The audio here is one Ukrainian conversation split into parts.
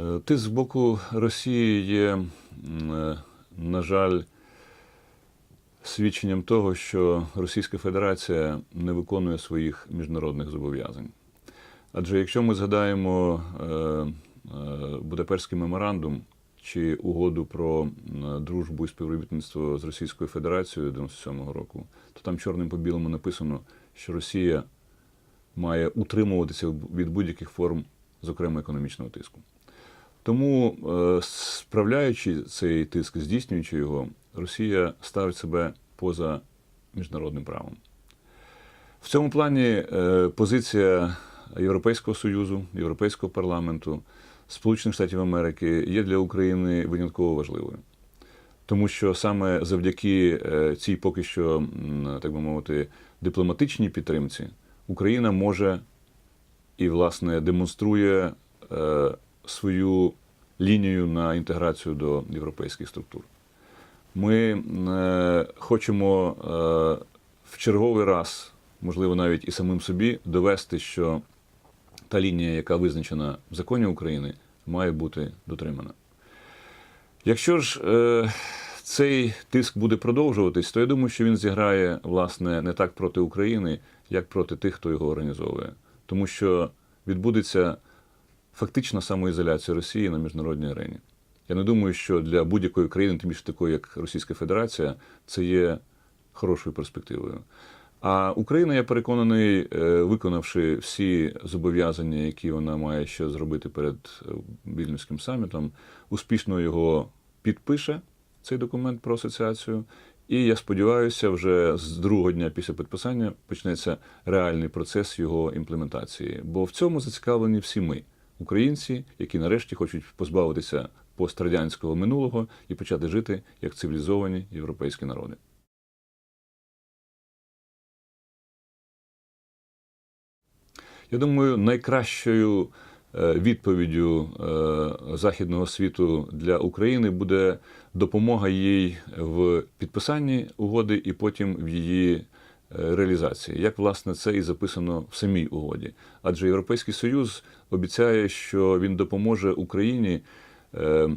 Е, Тиск з боку Росії є, е, на жаль, свідченням того, що Російська Федерація не виконує своїх міжнародних зобов'язань. Адже якщо ми згадаємо е, Будапештський меморандум чи угоду про дружбу і співробітництво з Російською Федерацією 97-го року, то там чорним по білому написано, що Росія має утримуватися від будь-яких форм, зокрема економічного тиску. Тому, е, справляючи цей тиск, здійснюючи його, Росія ставить себе поза міжнародним правом. В цьому плані е, позиція Європейського Союзу, Європейського парламенту, Сполучених Штатів Америки є для України винятково важливою. Тому що саме завдяки е, цій поки що, так би мовити, дипломатичній підтримці Україна може і, власне, демонструє свою лінію на інтеграцію до європейських структур. Ми е, хочемо е, в черговий раз, можливо, навіть і самим собі, довести, що та лінія, яка визначена в законі України, має бути дотримана. Якщо ж е, цей тиск буде продовжуватись, то я думаю, що він зіграє власне не так проти України, як проти тих, хто його організовує. Тому що відбудеться фактична самоізоляція Росії на міжнародній арені. Я не думаю, що для будь-якої країни, тим більше такої, як Російська Федерація, це є хорошою перспективою. А Україна, я переконаний, е, виконавши всі зобов'язання, які вона має ще зробити перед е, Вільнюським самітом, успішно його підпише цей документ про асоціацію. І я сподіваюся, вже з другого дня після підписання почнеться реальний процес його імплементації. Бо в цьому зацікавлені всі ми, українці, які нарешті хочуть позбавитися пострадянського минулого і почати жити як цивілізовані європейські народи. Я думаю, найкращою е, відповіддю е, Західного світу для України буде допомога їй в підписанні угоди і потім в її реалізації. Як власне це і записано в самій угоді. Адже Європейський Союз обіцяє, що він допоможе Україні е,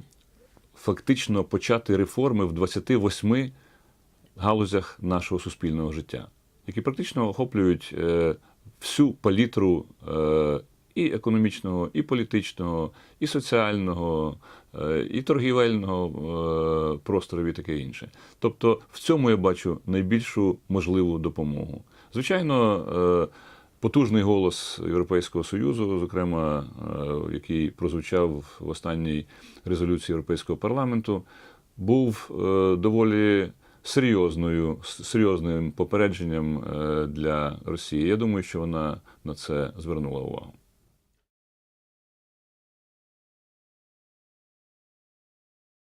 фактично почати реформи в 28 галузях нашого суспільного життя, які практично охоплюють е, всю палітру е, і економічного, і політичного, і соціального, е, і торгівельного е, простору і таке інше. Тобто в цьому я бачу найбільшу можливу допомогу. Звичайно, е, потужний голос Європейського Союзу, зокрема, який прозвучав в останній резолюції Європейського парламенту, був доволі серйозною, серйозним попередженням для Росії. Я думаю, що вона на це звернула увагу.